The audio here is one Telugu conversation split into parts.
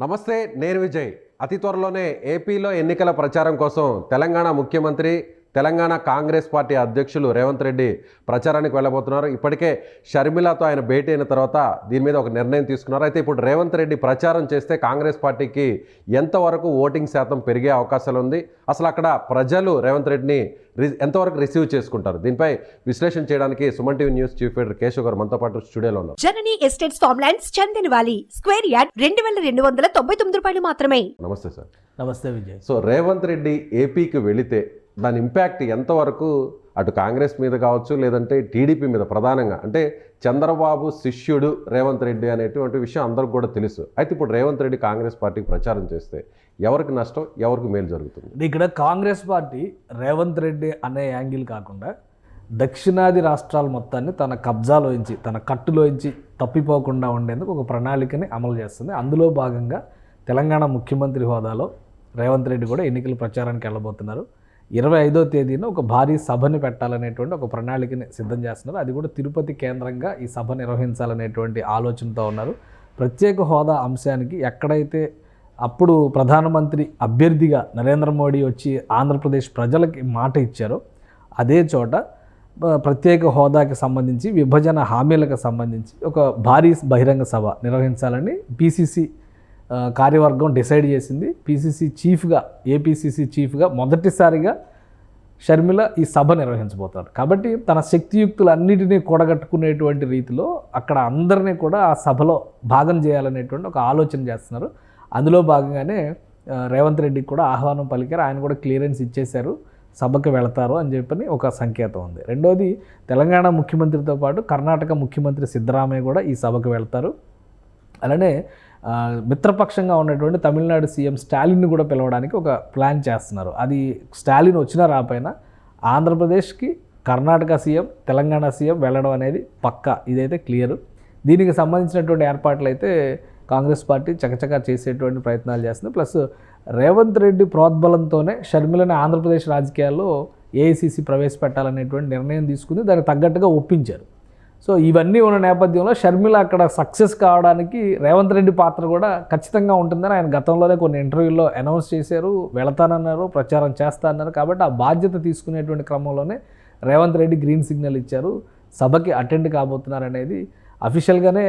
నమస్తే నేను విజయ్. అతి త్వరలోనే ఏపీలో ఎన్నికల ప్రచారం కోసం తెలంగాణ ముఖ్యమంత్రి తెలంగాణ కాంగ్రెస్ పార్టీ అధ్యక్షులు రేవంత్ రెడ్డి ప్రచారానికి వెళ్ళబోతున్నారు. ఇప్పటికే షర్మిలతో ఆయన భేటీ అయిన తర్వాత దీని మీద ఒక నిర్ణయం తీసుకున్నారు. అయితే ఇప్పుడు రేవంత్ రెడ్డి ప్రచారం చేస్తే కాంగ్రెస్ పార్టీకి ఎంతవరకు ఓటింగ్ శాతం పెరిగే అవకాశాలు ఉంది? అసలు అక్కడ ప్రజలు రేవంత్ రెడ్డిని రి ఎంతవరకు రిసీవ్ చేసుకుంటారు? దీనిపై విశ్లేషణ చేయడానికి Suman TV news chief editor Keshav గారు మనతో పాటు స్టూడియోలో ఉన్నారు. Janani estates lands Chandan Vali square yard రెండు వేల రెండు వందల తొంభై తొమ్మిది రూపాయలు మాత్రమే. నమస్తే సార్. నమస్తే విజయ్. సో రేవంత్ రెడ్డి ఏపీకి వెళితే దాని ఇంపాక్ట్ ఎంతవరకు అటు కాంగ్రెస్ మీద కావచ్చు లేదంటే టీడీపీ మీద ప్రధానంగా. అంటే చంద్రబాబు శిష్యుడు రేవంత్ రెడ్డి అనేటువంటి విషయం అందరికి కూడా తెలుసు. అయితే ఇప్పుడు రేవంత్ రెడ్డి కాంగ్రెస్ పార్టీకి ప్రచారం చేస్తే ఎవరికి నష్టం ఎవరికి మేలు జరుగుతుంది? ఇక్కడ కాంగ్రెస్ పార్టీ రేవంత్ రెడ్డి అనే యాంగిల్ కాకుండా దక్షిణాది రాష్ట్రాల మొత్తాన్ని తన కబ్జాలోంచి తన కట్టులోంచి తప్పిపోకుండా ఉండేందుకు ఒక ప్రణాళికని అమలు చేస్తుంది. అందులో భాగంగా తెలంగాణ ముఖ్యమంత్రి హోదాలో రేవంత్ రెడ్డి కూడా ఎన్నికల ప్రచారానికి వెళ్ళబోతున్నారు. ఇరవై ఐదో తేదీన ఒక భారీ సభని పెట్టాలనేటువంటి ఒక ప్రణాళికని సిద్ధం చేస్తున్నారు. అది కూడా తిరుపతి కేంద్రంగా ఈ సభ నిర్వహించాలనేటువంటి ఆలోచనతో ఉన్నారు. ప్రత్యేక హోదా అంశానికి ఎక్కడైతే అప్పుడు ప్రధానమంత్రి అభ్యర్థిగా నరేంద్ర మోడీ వచ్చి ఆంధ్రప్రదేశ్ ప్రజలకి మాట ఇచ్చారో అదే చోట ప్రత్యేక హోదాకి సంబంధించి విభజన హామీలకు సంబంధించి ఒక భారీ బహిరంగ సభ నిర్వహించాలని పీసీసీ కార్యవర్గం డిసైడ్ చేసింది. పీసీసీ చీఫ్గా ఏపీసీసీ చీఫ్గా మొదటిసారిగా షర్మిల ఈ సభ నిర్వహించబోతారు కాబట్టి తన శక్తియుక్తులన్నిటినీ కూడగట్టుకునేటువంటి రీతిలో అక్కడ అందరినీ కూడా ఆ సభలో భాగం చేయాలనేటువంటి ఒక ఆలోచన చేస్తున్నారు. అందులో భాగంగానే రేవంత్ రెడ్డికి కూడా ఆహ్వానం పలికారు. ఆయన కూడా క్లియరెన్స్ ఇచ్చేశారు. సభకు వెళతారు అని చెప్పని ఒక సంకేతం ఉంది. రెండోది తెలంగాణ ముఖ్యమంత్రితో పాటు కర్ణాటక ముఖ్యమంత్రి సిద్ధరామయ్య కూడా ఈ సభకు వెళ్తారు. అలానే మిత్రపక్షంగా ఉన్నటువంటి తమిళనాడు సీఎం స్టాలిన్ను కూడా పిలవడానికి ఒక ప్లాన్ చేస్తున్నారు. అది స్టాలిన్ వచ్చినా రాపోయినా ఆంధ్రప్రదేశ్కి కర్ణాటక సీఎం తెలంగాణ సీఎం వెళ్ళడం అనేది పక్కా. ఇదైతే క్లియర్. దీనికి సంబంధించినటువంటి ఏర్పాట్లు అయితే కాంగ్రెస్ పార్టీ చకచకా చేసేటువంటి ప్రయత్నాలు చేస్తుంది. ప్లస్ రేవంత్ రెడ్డి ప్రోద్బలంతోనే షర్మిలని ఆంధ్రప్రదేశ్ రాజకీయాల్లో ఏఐసిసి ప్రవేశపెట్టాలనేటువంటి నిర్ణయం తీసుకుంది. దానికి తగ్గట్టుగా ఒప్పించారు. సో ఇవన్నీ ఉన్న నేపథ్యంలో షర్మిల అక్కడ సక్సెస్ కావడానికి రేవంత్ రెడ్డి పాత్ర కూడా ఖచ్చితంగా ఉంటుందని ఆయన గతంలోనే కొన్ని ఇంటర్వ్యూల్లో అనౌన్స్ చేశారు వెళతానన్నారు ప్రచారం చేస్తా అన్నారు కాబట్టి ఆ బాధ్యత తీసుకునేటువంటి క్రమంలోనే రేవంత్ రెడ్డి గ్రీన్ సిగ్నల్ ఇచ్చారు. సభకి అటెండ్ కాబోతున్నారనేది అఫీషియల్గానే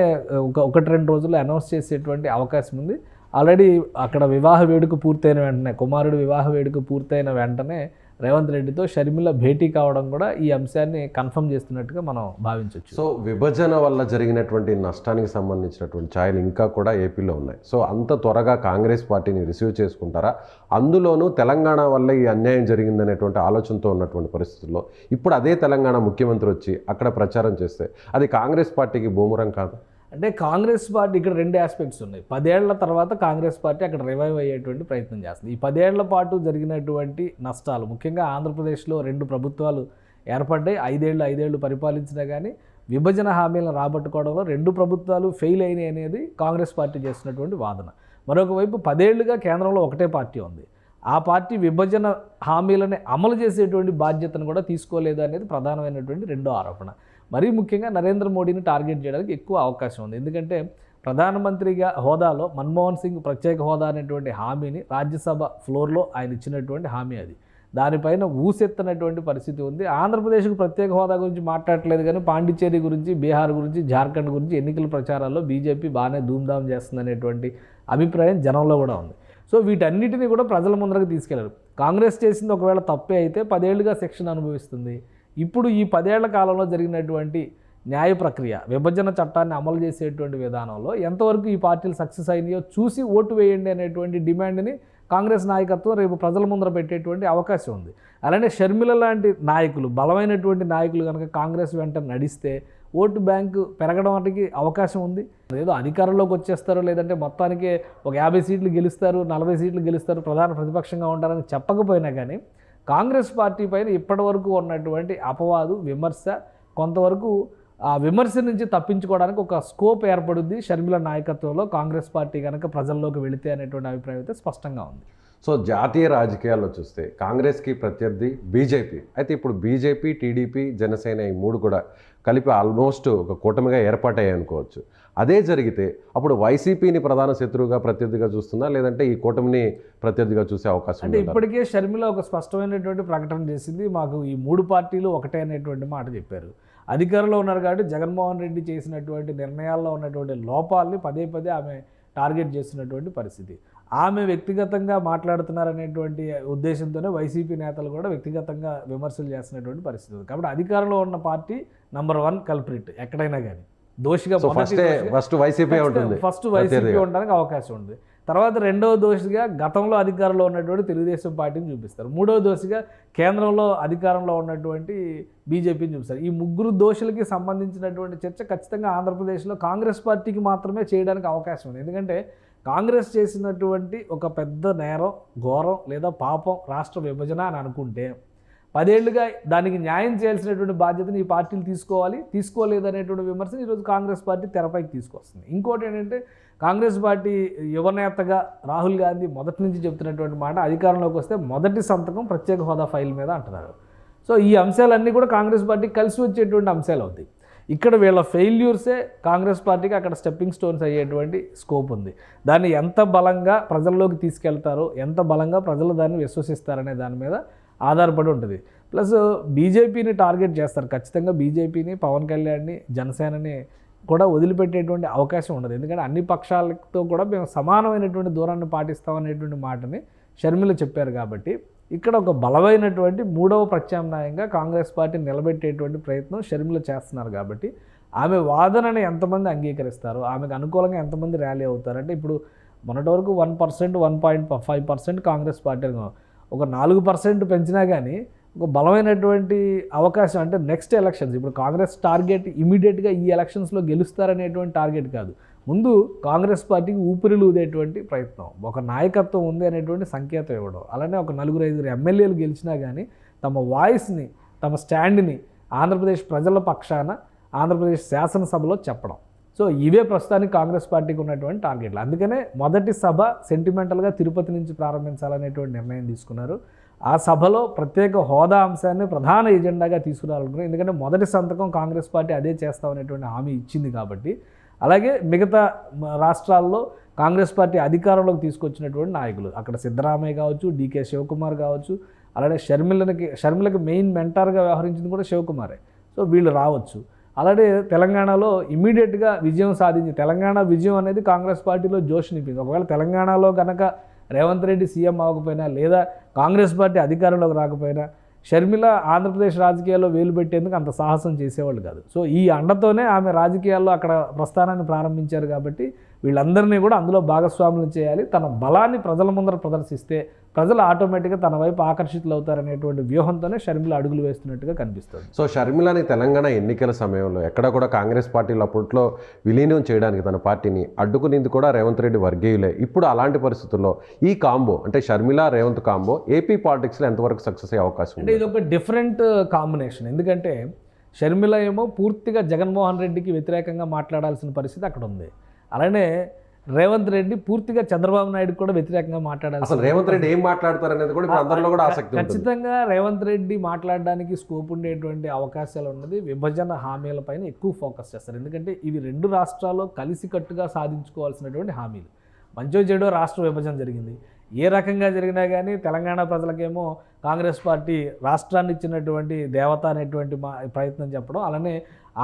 ఒక ఒకటి రెండు రోజుల్లో అనౌన్స్ చేసేటువంటి అవకాశం ఉంది. ఆల్రెడీ అక్కడ వివాహ వేడుక పూర్తయిన వెంటనే కుమారుడు వివాహ వేడుక పూర్తయిన వెంటనే రేవంత్ రెడ్డితో షర్మిల భేటీ కావడం కూడా ఈ అంశాన్ని కన్ఫర్మ్ చేస్తున్నట్టుగా మనం భావించవచ్చు సో విభజన వల్ల జరిగినటువంటి నష్టానికి సంబంధించినటువంటి ఛాయలు ఇంకా కూడా ఏపీలో ఉన్నాయి. సో అంత త్వరగా కాంగ్రెస్ పార్టీని రిసీవ్ చేసుకుంటారా? అందులోనూ తెలంగాణ వల్ల ఈ అన్యాయం జరిగిందనేటువంటి ఆలోచనతో ఉన్నటువంటి పరిస్థితుల్లో ఇప్పుడు అదే తెలంగాణ ముఖ్యమంత్రి వచ్చి అక్కడ ప్రచారం చేస్తే అది కాంగ్రెస్ పార్టీకి బూమరం కాదు? అంటే కాంగ్రెస్ పార్టీ ఇక్కడ రెండు ఆస్పెక్ట్స్ ఉన్నాయి. పదేళ్ళ తర్వాత కాంగ్రెస్ పార్టీ అక్కడ రివైవ్ అయ్యేటువంటి ప్రయత్నం చేస్తుంది. ఈ పదేళ్ళ పాటు జరిగినటువంటి నష్టాలు ముఖ్యంగా ఆంధ్రప్రదేశ్లో రెండు ప్రభుత్వాలు ఏర్పడ్డాయి. ఐదేళ్ళు ఐదేళ్ళు పరిపాలించినా కానీ విభజన హామీలను రాబట్టుకోవడంలో రెండు ప్రభుత్వాలు ఫెయిల్ అయినాయి అనేది కాంగ్రెస్ పార్టీ చేస్తున్నటువంటి వాదన. మరొకవైపు పదేళ్ళుగా కేంద్రంలో ఒకటే పార్టీ ఉంది. ఆ పార్టీ విభజన హామీలని అమలు చేసేటువంటి బాధ్యతను కూడా తీసుకోలేదు అనేది ప్రధానమైనటువంటి రెండో ఆరోపణ. మరీ ముఖ్యంగా నరేంద్ర మోడీని టార్గెట్ చేయడానికి ఎక్కువ అవకాశం ఉంది. ఎందుకంటే ప్రధానమంత్రిగా హోదాలో మన్మోహన్ సింగ్ ప్రత్యేక హోదా అనేటువంటి హామీని రాజ్యసభ ఫ్లోర్లో ఆయన ఇచ్చినటువంటి హామీ అది. దానిపైన ఊసెత్తనటువంటి పరిస్థితి ఉంది. ఆంధ్రప్రదేశ్కు ప్రత్యేక హోదా గురించి మాట్లాడట్లేదు కానీ పాండిచ్చేరి గురించి బీహార్ గురించి జార్ఖండ్ గురించి ఎన్నికల ప్రచారాల్లో బీజేపీ బాగానే ధూమ్ధాం చేస్తుందనేటువంటి అభిప్రాయం జనంలో కూడా ఉంది. సో వీటన్నిటిని కూడా ప్రజల ముందరకు తీసుకెళ్ళారు. కాంగ్రెస్ చేసింది ఒకవేళ తప్పే అయితే పదేళ్ళుగా శిక్షణ అనుభవిస్తుంది. ఇప్పుడు ఈ పదేళ్ళ కాలంలో జరిగినటువంటి న్యాయ ప్రక్రియ విభజన చట్టాన్ని అమలు చేసేటువంటి విధానంలో ఎంతవరకు ఈ పార్టీలు సక్సెస్ అయినాయో చూసి ఓటు వేయండి అనేటువంటి డిమాండ్ని కాంగ్రెస్ నాయకత్వం రేపు ప్రజల ముందర పెట్టేటువంటి అవకాశం ఉంది. అలానే షర్మిల లాంటి నాయకులు బలమైనటువంటి నాయకులు కనుక కాంగ్రెస్ వెంట నడిస్తే ఓటు బ్యాంకు పెరగడం వాటికి అవకాశం ఉంది. ఏదో అధికారంలోకి వచ్చేస్తారు లేదంటే మొత్తానికి ఒక యాభై సీట్లు గెలుస్తారు నలభై సీట్లు గెలుస్తారు ప్రధాన ప్రతిపక్షంగా ఉంటారని చెప్పకపోయినా కానీ కాంగ్రెస్ పార్టీ పైన ఇప్పటివరకు ఉన్నటువంటి అపవాదు విమర్శ కొంతవరకు ఆ విమర్శ నుంచి తప్పించుకోవడానికి ఒక స్కోప్ ఏర్పడుద్ది షర్మిల నాయకత్వంలో కాంగ్రెస్ పార్టీ కనుక ప్రజల్లోకి వెళితే అనేటువంటి అభిప్రాయం అయితే స్పష్టంగా ఉంది. సో జాతీయ రాజకీయాల్లో చూస్తే కాంగ్రెస్కి ప్రత్యర్థి బీజేపీ. అయితే ఇప్పుడు బీజేపీ టీడీపీ జనసేన ఈ మూడు కూడా కలిపి ఆల్మోస్ట్ ఒక కూటమిగా ఏర్పాటయ్యాయి అనుకోవచ్చు అదే జరిగితే అప్పుడు వైసీపీని ప్రధాన శత్రువుగా ప్రత్యర్థిగా చూస్తుందా? లేదంటే ఈ కూటమిని ప్రత్యర్థిగా చూసే అవకాశం అంటే ఇప్పటికే షర్మిల ఒక స్పష్టమైనటువంటి ప్రకటన చేసింది. మాకు ఈ మూడు పార్టీలు ఒకటే అనేటువంటి మాట చెప్పారు. అధికారంలో ఉన్నారు కాబట్టి జగన్మోహన్ రెడ్డి చేసినటువంటి నిర్ణయాల్లో ఉన్నటువంటి లోపాలని పదే పదే ఆమె టార్గెట్ చేస్తున్నటువంటి పరిస్థితి. ఆమె వ్యక్తిగతంగా మాట్లాడుతున్నారనేటువంటి ఉద్దేశంతోనే వైసీపీ నేతలు కూడా వ్యక్తిగతంగా విమర్శలు చేస్తున్నటువంటి పరిస్థితి కాబట్టి అధికారంలో ఉన్న పార్టీ నంబర్ వన్ కల్ప్రిట్ ఎక్కడైనా కానీ. దోషిగా ఫస్ట్ ఫస్ట్ వైసీపీ ఉంటుంది. First YCP. ఉండడానికి అవకాశం ఉంది. తర్వాత రెండవ దోషిగా గతంలో అధికారంలో ఉన్నటువంటి తెలుగుదేశం పార్టీని చూపిస్తారు. మూడవ దోషిగా కేంద్రంలో అధికారంలో ఉన్నటువంటి బీజేపీని చూపిస్తారు. ఈ ముగ్గురు దోషులకి సంబంధించినటువంటి చర్చ ఖచ్చితంగా ఆంధ్రప్రదేశ్లో కాంగ్రెస్ పార్టీకి మాత్రమే చేయడానికి అవకాశం ఉంది. ఎందుకంటే కాంగ్రెస్ చేసినటువంటి ఒక పెద్ద నేరం ఘోరం లేదా పాపం రాష్ట్ర విభజన అని అనుకుంటే పదేళ్ళుగా దానికి న్యాయం చేయాల్సినటువంటి బాధ్యతను ఈ పార్టీలు తీసుకోవాలి తీసుకోలేదనేటువంటి విమర్శను ఈరోజు కాంగ్రెస్ పార్టీ తెరపైకి తీసుకొస్తుంది. ఇంకోటి ఏంటంటే కాంగ్రెస్ పార్టీ యువనేతగా రాహుల్ గాంధీ మొదటి నుంచి చెప్తున్నటువంటి మాట అధికారంలోకి వస్తే మొదటి సంతకం ప్రత్యేక హోదా ఫైల్ మీద అంటున్నారు. సో ఈ అంశాలన్నీ కూడా కాంగ్రెస్ పార్టీ కలిసి వచ్చేటువంటి అంశాలు అవుతాయి. ఇక్కడ వీళ్ళ ఫెయిల్యూర్సే కాంగ్రెస్ పార్టీకి అక్కడ స్టెప్పింగ్ స్టోన్స్ అయ్యేటువంటి స్కోప్ ఉంది. దాన్ని ఎంత బలంగా ప్రజల్లోకి తీసుకెళ్తారో ఎంత బలంగా ప్రజలు దాన్ని విశ్వసిస్తారనే దాని మీద ఆధారపడి ఉంటుంది. ప్లస్ బీజేపీని టార్గెట్ చేస్తారు. ఖచ్చితంగా బీజేపీని పవన్ కళ్యాణ్ని జనసేనని కూడా వదిలిపెట్టేటువంటి అవకాశం ఉండదు. ఎందుకంటే అన్ని పక్షాలతో కూడా మేము సమానమైనటువంటి దూరాన్ని పాటిస్తామనేటువంటి మాటని షర్మిల చెప్పారు కాబట్టి ఇక్కడ ఒక బలమైనటువంటి మూడవ ప్రత్యామ్నాయంగా కాంగ్రెస్ పార్టీ నిలబెట్టేటువంటి ప్రయత్నం షర్మిల చేస్తున్నారు కాబట్టి ఆమె వాదనని ఎంతమంది అంగీకరిస్తారు? ఆమెకు అనుకూలంగా ఎంతమంది ర్యాలీ అవుతారు? అంటే ఇప్పుడు మొన్నటి వరకు one percent one point five percent Congress party ఒక నాలుగు పర్సెంట్ పెంచినా కానీ ఒక బలమైనటువంటి అవకాశం అంటే నెక్స్ట్ ఎలక్షన్స్ ఇప్పుడు కాంగ్రెస్ టార్గెట్ ఇమీడియట్గా ఈ ఎలక్షన్స్లో గెలుస్తారనేటువంటి టార్గెట్ కాదు. ముందు కాంగ్రెస్ పార్టీకి ఊపిరిలు ఊదేటువంటి ప్రయత్నం. ఒక నాయకత్వం ఉంది అనేటువంటి సంకేతం ఇవ్వడం. అలానే ఒక నలుగురు ఐదుగురు ఎమ్మెల్యేలు గెలిచినా కానీ తమ వాయిస్ని తమ స్టాండ్ని ఆంధ్రప్రదేశ్ ప్రజల పక్షాన ఆంధ్రప్రదేశ్ శాసనసభలో చెప్పడం. సో ఇవే ప్రస్తుతానికి కాంగ్రెస్ పార్టీకి ఉన్నటువంటి టార్గెట్లు. అందుకనే మొదటి సభ సెంటిమెంటల్గా తిరుపతి నుంచి ప్రారంభించాలనేటువంటి నిర్ణయం తీసుకున్నారు. ఆ సభలో ప్రత్యేక హోదా అంశాన్ని ప్రధాన ఎజెండాగా తీసుకురావాలనుకున్నారు. ఎందుకంటే మొదటి సంతకం కాంగ్రెస్ పార్టీ అదే చేస్తామనేటువంటి హామీ ఇచ్చింది కాబట్టి. అలాగే మిగతా రాష్ట్రాల్లో కాంగ్రెస్ పార్టీ అధికారంలోకి తీసుకొచ్చినటువంటి నాయకులు. అక్కడ సిద్ధరామయ్య కావచ్చు డీకే శివకుమార్ కావచ్చు అలాగే షర్మిలకి షర్మిలకి మెయిన్ మెంటార్గా వ్యవహరించింది కూడా శివకుమారే. సో వీళ్ళు రావచ్చు. అలాగే తెలంగాణలో ఇమీడియట్గా విజయం సాధించి తెలంగాణ విజయం అనేది కాంగ్రెస్ పార్టీలో జోష్ నింపింది. ఒకవేళ తెలంగాణలో కనుక రేవంత్ రెడ్డి సీఎం అవ్వకపోయినా లేదా కాంగ్రెస్ పార్టీ అధికారంలోకి రాకపోయినా షర్మిల ఆంధ్రప్రదేశ్ రాజకీయాల్లో వేలు పెట్టేందుకు అంత సాహసం చేసేవాళ్ళు కాదు. సో ఈ అండతోనే ఆమె రాజకీయాల్లో అక్కడ ప్రస్థానాన్ని ప్రారంభించారు కాబట్టి వీళ్ళందరినీ కూడా అందులో భాగస్వాములు చేయాలి. తన బలాన్ని ప్రజల ముందర ప్రదర్శిస్తే ప్రజలు ఆటోమేటిక్గా తన వైపు ఆకర్షితులు అవుతారనేటువంటి వ్యూహంతోనే షర్మిల అడుగులు వేస్తున్నట్టుగా కనిపిస్తుంది. సో షర్మిలని తెలంగాణ ఎన్నికల సమయంలో ఎక్కడ కూడా కాంగ్రెస్ పార్టీలో అప్పట్లో విలీనం చేయడానికి తన పార్టీని అడ్డుకునింది కూడా రేవంత్ రెడ్డి వర్గీయులే. ఇప్పుడు అలాంటి పరిస్థితుల్లో ఈ కాంబో అంటే షర్మిల రేవంత్ కాంబో ఏపీ పాలిటిక్స్లో ఎంతవరకు సక్సెస్ అయ్యే అవకాశం అంటే ఇది ఒక డిఫరెంట్ కాంబినేషన్. ఎందుకంటే షర్మిల ఏమో పూర్తిగా జగన్మోహన్ రెడ్డికి వ్యతిరేకంగా మాట్లాడాల్సిన పరిస్థితి అక్కడ ఉంది అలానే రేవంత్ రెడ్డి పూర్తిగా చంద్రబాబు నాయుడు కూడా వ్యతిరేకంగా మాట్లాడాల్సిన అసలు రేవంత్ రెడ్డి ఏం మాట్లాడతారనేది కూడా ఇప్పుడు అందరిలో కూడా ఆసక్తి ఖచ్చితంగా రేవంత్ రెడ్డి మాట్లాడడానికి స్కోప్ ఉండేటువంటి అవకాశాలు ఉన్నది విభజన హామీలపైన ఎక్కువ ఫోకస్ చేస్తారు. ఎందుకంటే ఇవి రెండు రాష్ట్రాల్లో కలిసికట్టుగా సాధించుకోవాల్సినటువంటి హామీలు. మంచో చెడో రాష్ట్ర విభజన జరిగింది. ఏ రకంగా జరిగినా కానీ తెలంగాణ ప్రజలకేమో కాంగ్రెస్ పార్టీ రాష్ట్రాన్ని ఇచ్చినటువంటి దేవత అనేటువంటి మా ప్రయత్నం చెప్పడం అలానే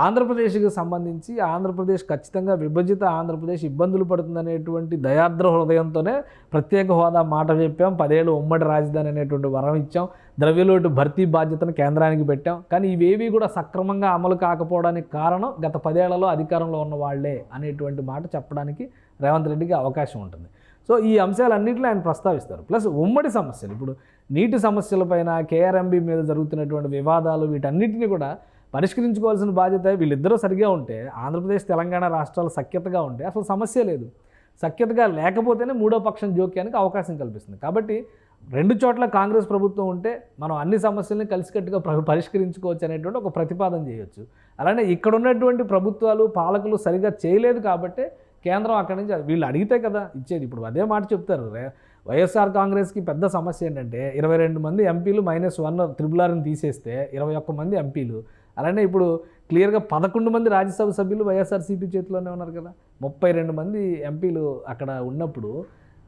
ఆంధ్రప్రదేశ్కి సంబంధించి ఆంధ్రప్రదేశ్ ఖచ్చితంగా విభజిత ఆంధ్రప్రదేశ్ ఇబ్బందులు పడుతుందనేటువంటి దయాద్ర హృదయంతోనే ప్రత్యేక హోదా మాట చెప్పాం. పదేళ్ళు ఉమ్మడి రాజధాని అనేటువంటి వరం ఇచ్చాం. ద్రవ్యలోటు భర్తీ బాధ్యతను కేంద్రానికి పెట్టాం. కానీ ఇవేవి కూడా సక్రమంగా అమలు కాకపోవడానికి కారణం గత పదేళ్ళలో అధికారంలో ఉన్న వాళ్ళే అనేటువంటి మాట చెప్పడానికి రేవంత్ రెడ్డికి అవకాశం ఉంటుంది. సో ఈ అంశాలన్నింటిలో ఆయన ప్రస్తావిస్తారు. ప్లస్ ఉమ్మడి సమస్యలు. ఇప్పుడు నీటి సమస్యలపైన కేఆర్ఎంబి మీద జరుగుతున్నటువంటి వివాదాలు వీటన్నిటిని కూడా పరిష్కరించుకోవాల్సిన బాధ్యత వీళ్ళిద్దరూ సరిగా ఉంటే ఆంధ్రప్రదేశ్ తెలంగాణ రాష్ట్రాలు సఖ్యతగా ఉంటే అసలు సమస్య లేదు. సఖ్యతగా లేకపోతేనే మూడో పక్షం జోక్యానికి అవకాశం కల్పిస్తుంది. కాబట్టి రెండు చోట్ల కాంగ్రెస్ ప్రభుత్వం ఉంటే మనం అన్ని సమస్యల్ని కలిసికట్టుగా పరిష్కరించుకోవచ్చు అనేటువంటి ఒక ప్రతిపాదన చేయొచ్చు. అలానే ఇక్కడ ఉన్నటువంటి ప్రభుత్వాలు పాలకులు సరిగా చేయలేదు కాబట్టే కేంద్రం అక్కడి నుంచి వీళ్ళు అడిగితే కదా ఇచ్చేది. ఇప్పుడు అదే మాట చెప్తారు. వైఎస్ఆర్ కాంగ్రెస్కి పెద్ద సమస్య ఏంటంటే ఇరవై రెండు మంది ఎంపీలు మైనస్ వన్ త్రిబుల్ ఆర్ని తీసేస్తే ఇరవై ఒక్క మంది ఎంపీలు. అలానే ఇప్పుడు క్లియర్గా పదకొండు మంది రాజ్యసభ సభ్యులు వైఎస్ఆర్సీపీ చేతిలోనే ఉన్నారు కదా. ముప్పై రెండు మంది ఎంపీలు అక్కడ ఉన్నప్పుడు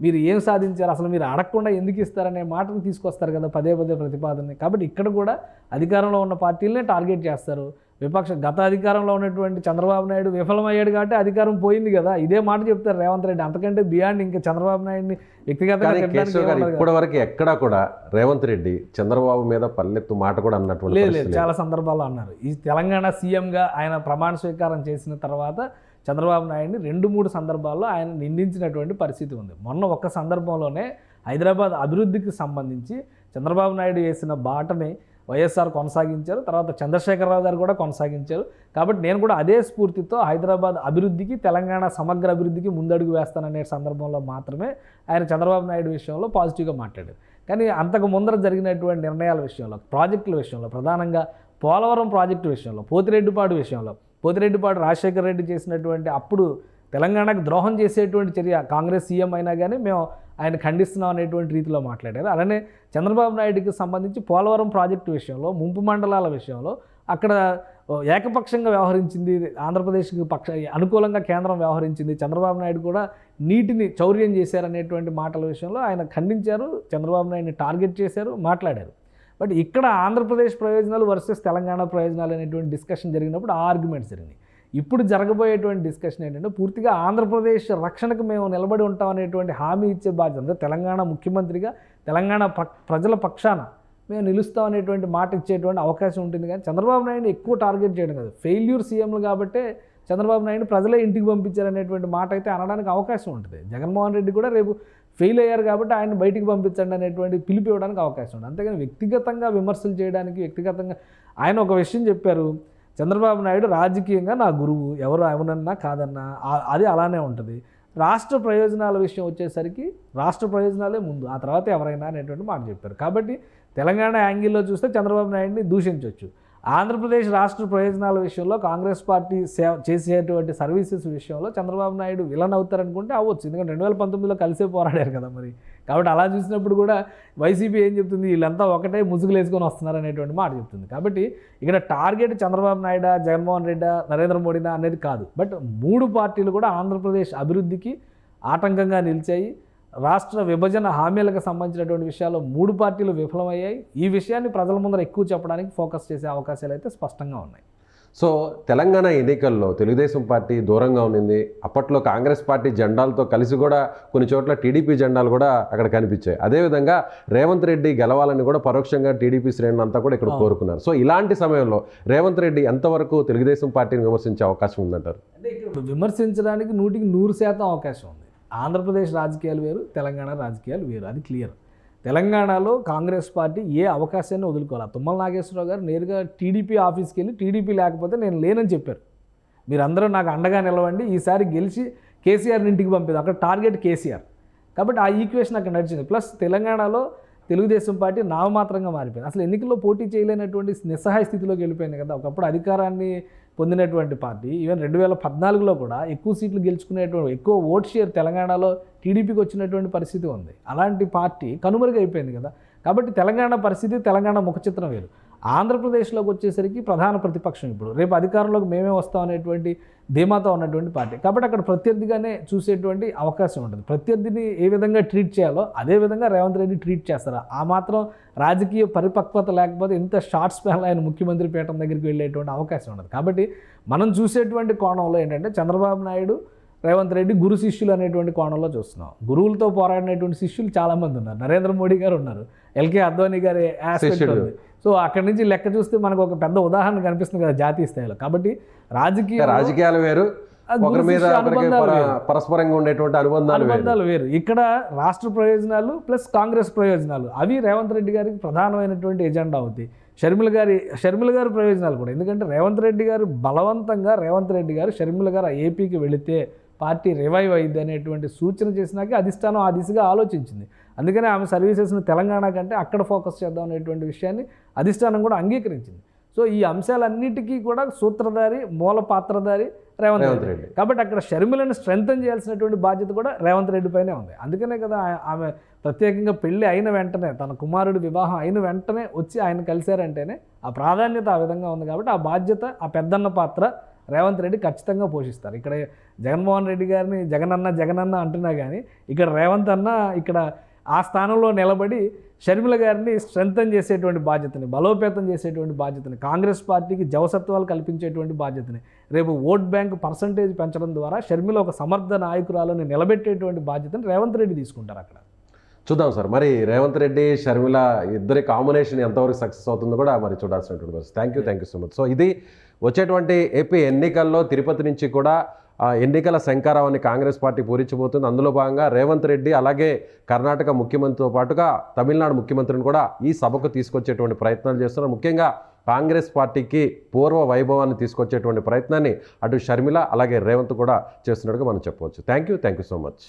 మీరు ఏం సాధించారు? అసలు మీరు అడగకుండా ఎందుకు ఇస్తారనే మాటను తీసుకొస్తారు కదా పదే పదే ప్రతిపాదనని. కాబట్టి ఇక్కడ కూడా అధికారంలో ఉన్న పార్టీలనే టార్గెట్ చేస్తారు. విపక్ష గత అధికారంలో ఉన్నటువంటి చంద్రబాబు నాయుడు విఫలమయ్యాడు కాబట్టి అధికారం పోయింది కదా. ఇదే మాట చెప్తారు రేవంత్ రెడ్డి. అంతకంటే బియాండ్ ఇంకా చంద్రబాబు నాయుడిని వ్యక్తిగతంగా. ఇప్పటి వరకు ఎక్కడా కూడా రేవంత్ రెడ్డి చంద్రబాబు మీద పల్లెత్తు మాట కూడా అన్నటువంటి లేదు. లేదు. చాలా సందర్భాల్లో అన్నారు. ఈ తెలంగాణ సీఎంగా ఆయన ప్రమాణ స్వీకారం చేసిన తర్వాత చంద్రబాబు నాయుడిని రెండు మూడు సందర్భాల్లో ఆయన నిందించినటువంటి పరిస్థితి ఉంది. మొన్న ఒక్క సందర్భంలోనే హైదరాబాద్ అభివృద్ధికి సంబంధించి చంద్రబాబు నాయుడు వేసిన బాటని వైఎస్ఆర్ కొనసాగించారు తర్వాత చంద్రశేఖరరావు గారు కూడా కొనసాగించారు. కాబట్టి నేను కూడా అదే స్ఫూర్తితో హైదరాబాద్ అభివృద్ధికి తెలంగాణ సమగ్ర అభివృద్ధికి ముందడుగు వేస్తాననే సందర్భంలో మాత్రమే ఆయన చంద్రబాబు నాయుడు విషయంలో పాజిటివ్గా మాట్లాడారు. కానీ అంతకు ముందర జరిగినటువంటి నిర్ణయాల విషయంలో ప్రాజెక్టుల విషయంలో ప్రధానంగా పోలవరం ప్రాజెక్టు విషయంలో పోతిరెడ్డిపాడు విషయంలో పోతిరెడ్డిపాడు రాజశేఖర రెడ్డి చేసినటువంటి అప్పుడు తెలంగాణకు ద్రోహం చేసేటువంటి చర్య కాంగ్రెస్ సీఎం అయినా కానీ మేము ఆయన ఖండిస్తున్నాం అనేటువంటి రీతిలో మాట్లాడారు. అలానే చంద్రబాబు నాయుడుకి సంబంధించి పోలవరం ప్రాజెక్టు విషయంలో ముంపు మండలాల విషయంలో అక్కడ ఏకపక్షంగా వ్యవహరించింది ఆంధ్రప్రదేశ్కి పక్ష అనుకూలంగా కేంద్రం వ్యవహరించింది. చంద్రబాబు నాయుడు కూడా నీటిని చౌర్యం చేశారనేటువంటి మాటల విషయంలో ఆయన ఖండించారు చంద్రబాబు నాయుడిని టార్గెట్ చేశారు మాట్లాడారు. బట్ ఇక్కడ ఆంధ్రప్రదేశ్ ప్రయోజనాలు వర్సెస్ తెలంగాణ ప్రయోజనాలు అనేటువంటి డిస్కషన్ జరిగినప్పుడు ఆ ఆర్గ్యుమెంట్స్ జరిగినాయి. ఇప్పుడు జరగబోయేటువంటి డిస్కషన్ ఏంటంటే పూర్తిగా ఆంధ్రప్రదేశ్ రక్షణకు మేము నిలబడి ఉంటాం అనేటువంటి హామీ ఇచ్చే బాధ్యత తెలంగాణ ముఖ్యమంత్రిగా తెలంగాణ ప్రజల పక్షాన మేము నిలుస్తాం అనేటువంటి మాట ఇచ్చేటువంటి అవకాశం ఉంటుంది. కానీ చంద్రబాబు నాయుడు ఎక్కువ టార్గెట్ చేయడం కాదు. ఫెయిల్యూర్ సీఎంలు కాబట్టే చంద్రబాబు నాయుడు ప్రజలే ఇంటికి పంపించారనేటువంటి మాట అయితే అనడానికి అవకాశం ఉంటుంది. జగన్మోహన్ రెడ్డి కూడా రేపు ఫెయిల్ అయ్యారు కాబట్టి ఆయన బయటికి పంపించండి అనేటువంటి పిలుపు ఇవ్వడానికి అవకాశం ఉంది అంతేగాని వ్యక్తిగతంగా విమర్శలు చేయడానికి వ్యక్తిగతంగా ఆయన ఒక విషయం చెప్పారు. చంద్రబాబు నాయుడు రాజకీయంగా నా గురువు ఎవరు ఎవరన్నా కాదన్నా అది అలానే ఉంటుంది. రాష్ట్ర ప్రయోజనాల విషయం వచ్చేసరికి రాష్ట్ర ప్రయోజనాలే ముందు ఆ తర్వాత ఎవరైనా అనేటువంటి మాట చెప్పారు. కాబట్టి తెలంగాణ యాంగిల్లో చూస్తే చంద్రబాబు నాయుడిని దూషించవచ్చు ఆంధ్రప్రదేశ్ రాష్ట్ర ప్రయోజనాల విషయంలో కాంగ్రెస్ పార్టీ సేవ చేసేటువంటి సర్వీసెస్ విషయంలో చంద్రబాబు నాయుడు విలన్ అవుతారనుకుంటే అవ్వచ్చు. ఎందుకంటే రెండు వేల పంతొమ్మిదిలో కలిసే పోరాడారు కదా మరి. కాబట్టి అలా చూసినప్పుడు కూడా వైసీపీ ఏం చెప్తుంది? వీళ్ళంతా ఒకటే ముసుగులు వేసుకొని వస్తున్నారు అనేటువంటి మాట చెప్తుంది. కాబట్టి ఇక్కడ టార్గెట్ చంద్రబాబు నాయుడు జగన్మోహన్ రెడ్డి నరేంద్ర మోడీనా అనేది కాదు. బట్ మూడు పార్టీలు కూడా ఆంధ్రప్రదేశ్ అభివృద్ధికి ఆటంకంగా నిలిచాయి. రాష్ట్ర విభజన హామీలకు సంబంధించినటువంటి విషయాల్లో మూడు పార్టీలు విఫలమయ్యాయి. ఈ విషయాన్ని ప్రజల ముందర ఎక్కువ చెప్పడానికి ఫోకస్ చేసే అవకాశాలు అయితే స్పష్టంగా ఉన్నాయి. సో తెలంగాణ ఎన్నికల్లో తెలుగుదేశం పార్టీ దూరంగా ఉన్నింది. అప్పట్లో కాంగ్రెస్ పార్టీ జెండాలతో కలిసి కూడా కొన్ని చోట్ల టీడీపీ జెండాలు కూడా అక్కడ కనిపించాయి. అదేవిధంగా రేవంత్ రెడ్డి గెలవాలని కూడా పరోక్షంగా టీడీపీ శ్రేణులు అంతా కూడా ఇక్కడ కోరుకున్నారు. సో ఇలాంటి సమయంలో రేవంత్ రెడ్డి ఎంతవరకు తెలుగుదేశం పార్టీని విమర్శించే అవకాశం ఉందంటారు? అంటే ఇక్కడ విమర్శించడానికి నూటికి నూరు శాతం అవకాశం ఉంది. ఆంధ్రప్రదేశ్ రాజకీయాలు వేరు తెలంగాణ రాజకీయాలు వేరు. అది క్లియర్. తెలంగాణలో కాంగ్రెస్ పార్టీ ఏ అవకాశాన్ని వదులుకోవాలి? తుమ్మల నాగేశ్వరరావు గారు నేరుగా టీడీపీ ఆఫీస్కి వెళ్ళి టీడీపీ లేకపోతే నేను లేనని చెప్పారు. మీరందరూ నాకు అండగా నిలవండి ఈసారి గెలిచి కేసీఆర్ని ఇంటికి పంపేది. అక్కడ టార్గెట్ కేసీఆర్. కాబట్టి ఆ ఈక్వేషన్ అక్కడ నడిచింది. ప్లస్ తెలంగాణలో తెలుగుదేశం పార్టీ నామమాత్రంగా మారిపోయింది. అసలు ఎన్నికల్లో పోటీ చేయలేనటువంటి నిస్సహాయ స్థితిలోకి వెళ్ళిపోయింది కదా. ఒకప్పుడు అధికారాన్ని పొందినటువంటి పార్టీ. ఈవెన్ రెండు వేల పద్నాలుగులో కూడా ఎక్కువ సీట్లు గెలుచుకునేటువంటి ఎక్కువ ఓట్ షేర్ తెలంగాణలో టీడీపీకి వచ్చినటువంటి పరిస్థితి ఉంది. అలాంటి పార్టీ కనుమరుగైపోయింది కదా. కాబట్టి తెలంగాణ పరిస్థితి తెలంగాణ ముఖ చిత్రం వేరు. ఆంధ్రప్రదేశ్లోకి వచ్చేసరికి ప్రధాన ప్రతిపక్షం ఇప్పుడు. రేపు అధికారంలోకి మేమే వస్తాం అనేటువంటి ధీమాతో ఉన్నటువంటి పార్టీ. కాబట్టి అక్కడ ప్రత్యర్థిగానే చూసేటువంటి అవకాశం ఉంటుంది. ప్రత్యర్థిని ఏ విధంగా ట్రీట్ చేయాలో అదే విధంగా రేవంత్ రెడ్డి ట్రీట్ చేస్తారు? ఆ మాత్రం రాజకీయ పరిపక్వత లేకపోతే ఇంత షార్ట్ స్పెల్ ఆయన ముఖ్యమంత్రి పీఠం దగ్గరికి వెళ్ళేటువంటి అవకాశం ఉండదు. కాబట్టి మనం చూసేటువంటి కోణంలో ఏంటంటే చంద్రబాబు నాయుడు రేవంత్ రెడ్డి గురు శిష్యులు అనేటువంటి కోణంలో చూస్తున్నాం. గురువులతో పోరాడినటువంటి శిష్యులు చాలామంది ఉన్నారు. నరేంద్ర మోడీ గారు ఉన్నారు. ఎల్కే అద్వానీ గారి ఆస్పెక్ట్ శిష్యుడు. ఉంది. సో అక్కడి నుంచి లెక్క చూస్తే మనకు ఒక పెద్ద ఉదాహరణ కనిపిస్తుంది కదా జాతీయ స్థాయిలో. కాబట్టి రాజకీయ రాజకీయాలు వేరు ఒకరి మీద. పరస్పరంగా ఉండేటువంటి అనుబంధాలు అనుబంధాలు వేరు. ఇక్కడ రాష్ట్ర ప్రయోజనాలు ప్లస్ కాంగ్రెస్ ప్రయోజనాలు. అవి రేవంత్ రెడ్డి గారికి ప్రధానమైనటువంటి ఎజెండా అవుతాయి షర్మిల గారి షర్మిల గారి ప్రయోజనాలు కూడా. ఎందుకంటే రేవంత్ రెడ్డి గారు బలవంతంగా రేవంత్ రెడ్డి గారు షర్మిల గారు ఏపీకి వెళితే పార్టీ రివైవ్ అయ్యింది అనేటువంటి సూచన చేసినాక అధిష్టానం ఆ దిశగా ఆలోచించింది. అందుకనే ఆమె సర్వీసెస్ని తెలంగాణ కంటే అక్కడ ఫోకస్ చేద్దాం అనేటువంటి విషయాన్ని అధిష్టానం కూడా అంగీకరించింది. సో ఈ అంశాలన్నిటికీ కూడా సూత్రధారి మూల పాత్రధారి రేవంత్ రెడ్డి. కాబట్టి అక్కడ షర్మిలను స్ట్రెంగ్తన్ చేయాల్సినటువంటి బాధ్యత కూడా రేవంత్ రెడ్డి పైనే ఉంది. అందుకనే కదా ఆమె ప్రత్యేకంగా పెళ్ళి అయిన వెంటనే తన కుమారుడి వివాహం అయిన వెంటనే వచ్చి ఆయన కలిశారంటేనే ఆ ప్రాధాన్యత ఆ విధంగా ఉంది కాబట్టి ఆ బాధ్యత ఆ పెద్దన్న పాత్ర రేవంత్ రెడ్డి ఖచ్చితంగా పోషిస్తారు. ఇక్కడ జగన్మోహన్ రెడ్డి గారిని జగనన్న జగనన్న అంటున్నా కానీ ఇక్కడ రేవంత్ అన్న ఇక్కడ ఆ స్థానంలో నిలబడి షర్మిల గారిని స్ట్రెంగ్తన్ చేసేటువంటి బాధ్యతని బలోపేతం చేసేటువంటి బాధ్యతని కాంగ్రెస్ పార్టీకి జవసత్వాలు కల్పించేటువంటి బాధ్యతని రేపు ఓట్ బ్యాంక్ పర్సంటేజ్ పెంచడం ద్వారా షర్మిల ఒక సమర్థ నాయకురాలను నిలబెట్టేటువంటి బాధ్యతని రేవంత్ రెడ్డి తీసుకుంటారు అక్కడ. చూద్దాం సార్. మరి రేవంత్ రెడ్డి షర్మిల ఇద్దరి కాంబినేషన్ ఎంతవరకు సక్సెస్ అవుతుందో కూడా మరి చూడాల్సినటువంటి thank you thank you so much so ఇది వచ్చేటువంటి ఏపీ ఎన్నికల్లో తిరుపతి నుంచి కూడా ఎన్నికల శంకారావాన్ని కాంగ్రెస్ పార్టీ పూరించబోతుంది. అందులో భాగంగా రేవంత్ రెడ్డి అలాగే కర్ణాటక ముఖ్యమంత్రితో పాటుగా తమిళనాడు ముఖ్యమంత్రిని కూడా ఈ సభకు తీసుకొచ్చేటువంటి ప్రయత్నాలు చేస్తున్నారు. ముఖ్యంగా కాంగ్రెస్ పార్టీకి పూర్వ వైభవాన్ని తీసుకొచ్చేటువంటి ప్రయత్నాన్ని అటు షర్మిల అలాగే రేవంత్ కూడా చేస్తున్నట్టుగా మనం చెప్పవచ్చు. Thank you thank you so much